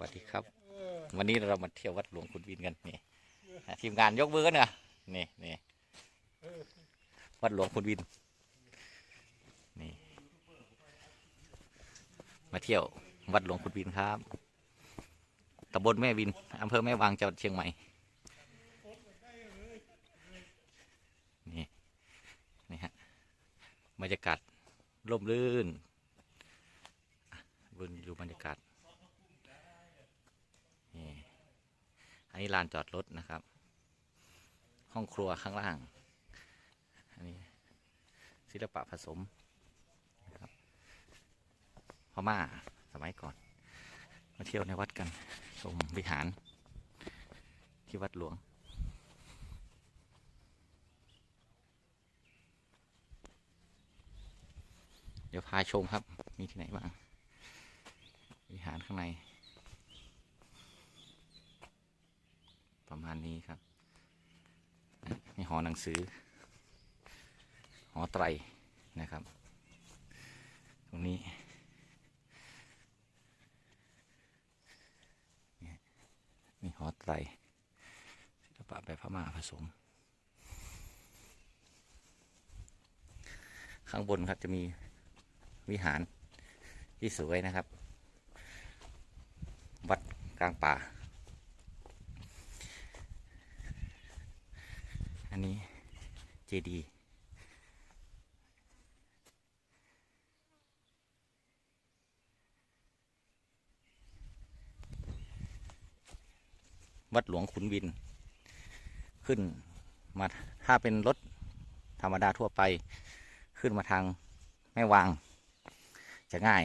วัสดีครับ วันนี้เรามาเที่ยววัดหลวงขุนวินกันนี่ทีมงานยกมือกันเนอะนี่นี่วัดหลวงขุนวินนี่มาเที่ยววัดหลวงขุนวินครับตำบลแม่วินอำเภอแม่วางจังหวัดเชียงใหม่นี่นี่ฮะบรรยากาศร่มรื่นบนดูบรรยากาศ นี่อั นนี้ลานจอดรถนะครับ ห้องครัวข้างล่าง อันนี้ศิลปะผสมนะครับพม่าสมัยก่อน มาเที่ยวในวัดกันชมวิหาร ที่วัดหลวงเดี๋ยวพาชมครับ มีที่ไหนบ้าง วิหารข้างใน ประมาณนี้ครับนี่หอหนังสือ หอไตรนะครับ ตรงนี้นี่หอไตรศิลปะแบบพม่าผสม ข้างบนครับจะมีวิหารที่สวยนะครับ วัดกลางป่า อั นนี้เจดีวัดหลวงขุนวิน ขึ้นมาถ้าเป็นรถธรรมดาทั่วไป ขึ้นมาทางแม่วาง จะง่าย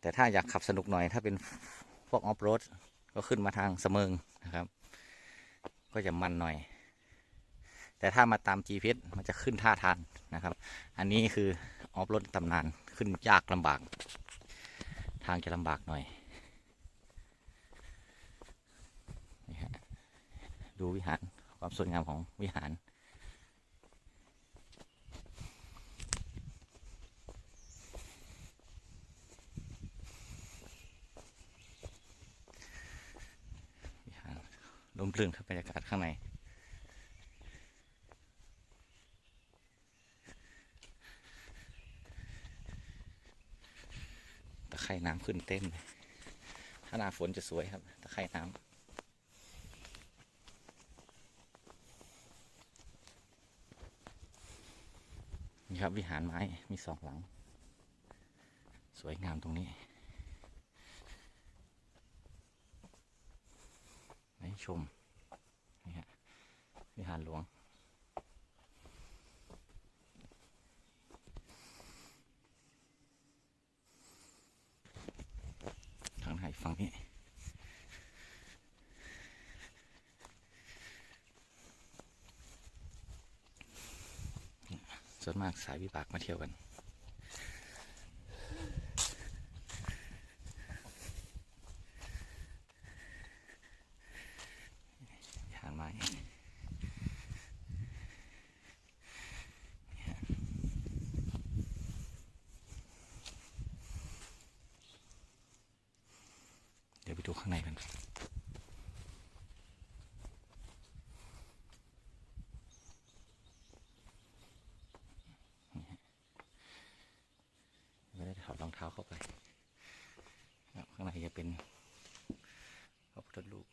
แต่ถ้าอยากขับสนุกหน่อย ถ้าเป็นพวกออฟโรดก็ขึ้นมาทางเสมิงนะครับ ก็จะมันหน่อย แต่ถ้ามาตาม GPS มันจะขึ้นท่าทางนะครับ อันนี้คือออฟรถตำนานขึ้นยากลำบาก ทางจะลำบากหน่อยดูวิหารความสวยงามของวิหาร วิหารลมรื่นครับบรรยากาศข้างใน ไคร่น้ำขึ้นเต็มเลยถ้าหน้าฝนจะสวยครับตะไคร่น้ำนี่ครับวิหารไม้มีสองหลัง สวยงามตรงนี้ให้ชมนี่ฮะวิหารหลวง ทางไหน ฝั่งนี้ส่วนมากสายวิบากมาเที่ยวกัน ทางไม้เไปดูข้างในกันไม่ได้ถอดรองเท้าเข้าไปข้างในจะเป็นพระพุทธรูป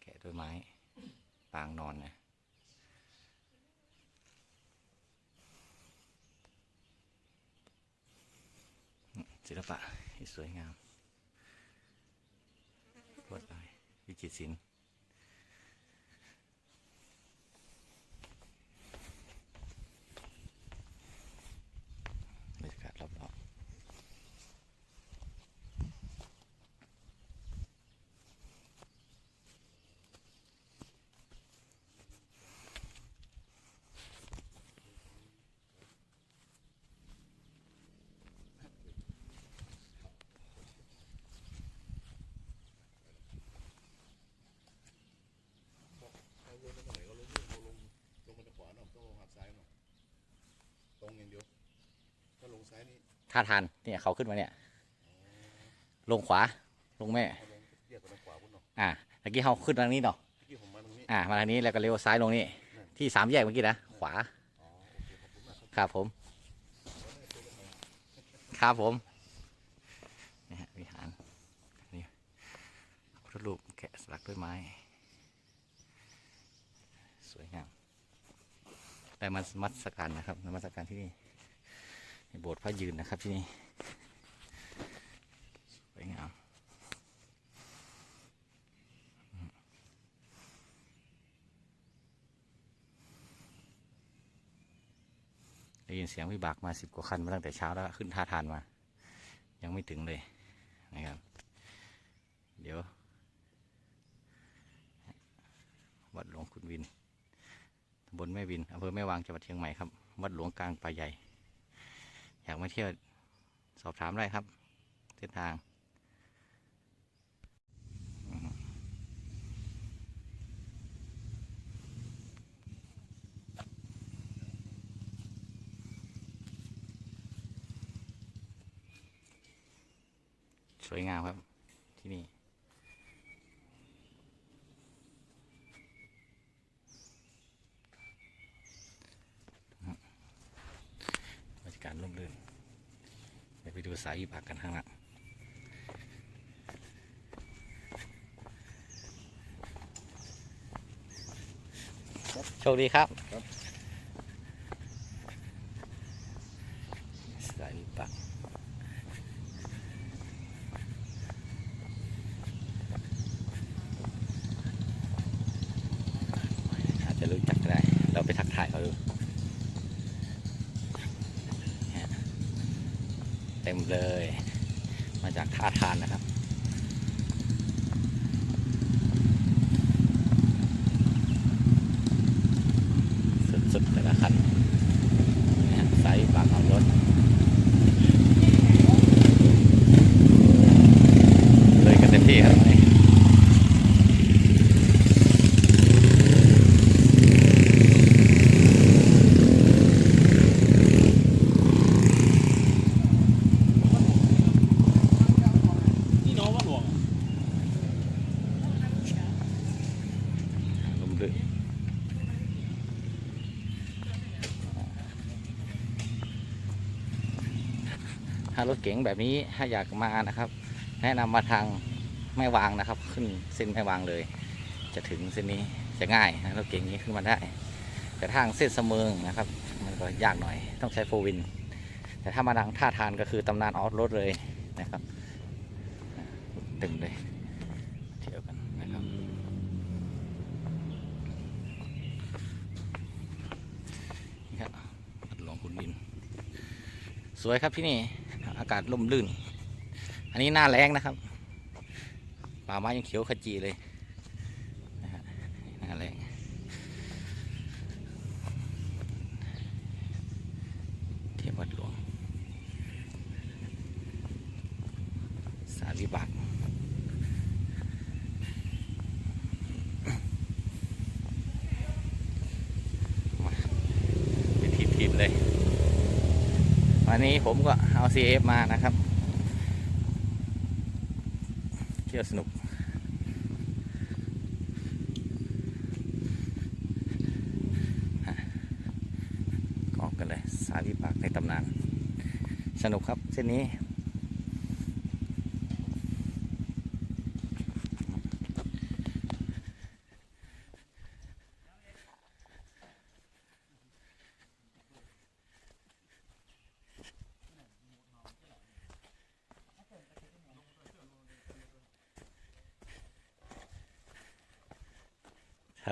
แกะด้วยไม้ปางนอนนะศิลปะที่สวยงามลวดลายวิจิตรศิลป์บรรยากาศรอบๆ เอาลงมาตรงไหนก็ลงนู่นเอาลงลงมาจากขวาหน่อยต้องลงหักซ้ายหน่อยตรงอย่างเดียว ถ้าลงซ้ายนี่ ท่าทานเนี่ยเขาขึ้นมาเนี่ย ลงขวาลงแม่เอาเทียบกับอ่าตะกี้เขาขึ้นทางนี้เนาะอ่ามาทางนี้แล้วก็เลี้ยวซ้ายลงนี่ที่สามแยกเมื่อกี้นะขวาครับผม ครับผมนี่ฮะวิหารนี่พระรูปแกะสลักด้วยไม้ สวยงามได้มามัสการนะครับนมัสการที่นี่ โบสถ์พระยืนนะครับที่นี่สวยงามได้ยินเสียงวิบากมาสิบกว่าคันมาตั้งแต่เช้าแล้วขึ้นท่าทานมา ยังไม่ถึงเลยนะครับ เดี๋ยววัดหลวงคุณวินตำบลแม่วินอำเภอแม่วางจังหวัดเชียงใหม่ครับ วัดหลวงกลางป่าใหญ่ อยากมาเที่ยวสอบถามได้ครับ เส้นทางสวยงามครับที่นี่ บรรยากาศร่มรื่นเดี๋ยวไปดู สายวิบากกันข้างหลังโชคดีครับ ครับ สายวิบากอาจจะรู้จักก็ได้ เราไปทักทายเขาดู เต็มเลย มาจากท่าทานนะครับ สุดๆแต่ละคันนะฮะสายบางเอารถ เลยกันเต็มที่ครับวันนี้ นี่น้องว่าหลวง ลมลื่น ถ้ารถเก๋งแบบนี้ถ้าอยากมานะครับ แนะนำมาทางแม่วางนะครับ ขึ้นเส้นแม่วางเลย จะถึงเส้นนี้จะง่ายนะรถเก๋งนี้ขึ้นมาได้ แต่ทางเส้นเสมิงนะครับ มันก็ยากหน่อยต้องใช้โฟวิน แต่ถ้ามาทางท่าทานก็คือตำนานออฟรถเลยนะครับตึงเลยเที่ยวกันนะครับนี่ครับวัดหลวงขุนดิน สวยครับที่นี่ อากาศร่มรื่น อันนี้หน้าแรงนะครับ ป่าไม้ยังเขียวขจีเลยนะฮะหน้าแรงเทียววัดหลวง สาริบักมาเป็นทีมๆเลยวันนี้ผมก็ เอา CF มานะครับ เที่ยวสนุกกออกกันเลย สาลีปากในตำนาน สนุกครับเส้นนี้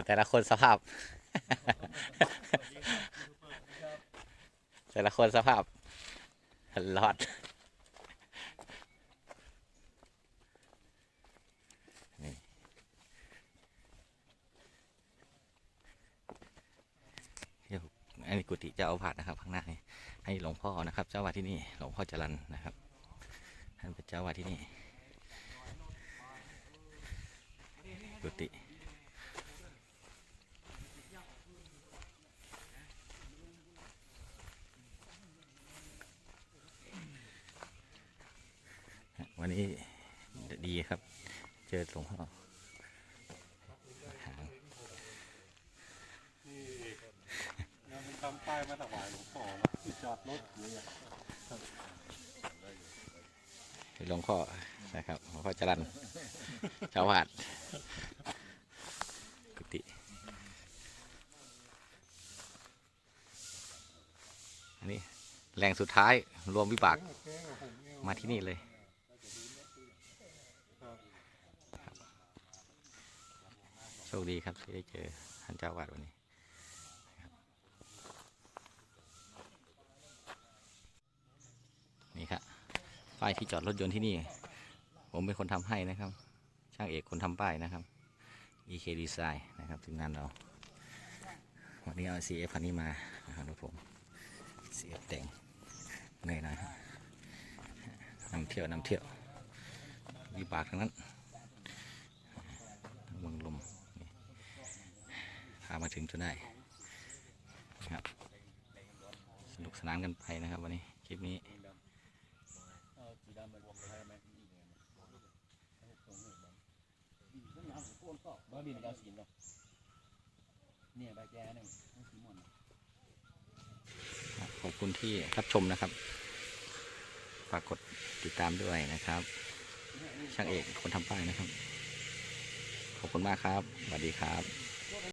แต่ละคนสภาพ แต่ละคนสภาพรอดเดี๋ยวอันนี้กุฏิเจ้าอาวาสนะครับ ข้างหน้านี่ให้หลวงพ่อนะครับ เจ้าวาดที่นี่หลวงพ่อจรันนะครับท่านเป็นเจ้าอาวาดที่นี่กุฏิ จอหลวงพ่อนี่มันทำป้ายมาถวายหลวงพ่อนะที่จอดรถเนี่ยหลวงพ่อนะครับหลวงพ่อจรันชาวาดกุฏิอันนี้แรงสุดท้ายรวมวิบากมาที่นี่เลย คดีครับที่ได้เจอท่านเจ้าวาดวันนี้นี่ครับป้ายที่จอดรถยนต์ที่นี่ ผมเป็นคนทำให้นะครับ ช่างเอกคนทำป้ายนะครับ EK Design นะครับทีมงานเรา วันนี้เอา CF คันนี้มานะครับผม CF แต่งเหนื่อยหน่อยนำเที่ยวนำเที่ยววิบากทั้งนั้นเมืองลม มาถึงจนได้ครับ สนุกสนานกันไปนะครับ วันนี้คลิปนี้เอาสีดาวมกันให้ไหมบ้าบินกาสีเนาะเนี่ยใบแกเนี่ยสีม่วงขอบคุณที่รับชมนะครับ ฝากกดติดตามด้วยนะครับ ช่างเอกคนทำป้ายนะครับ ขอบคุณมากครับ สวัสดีครับ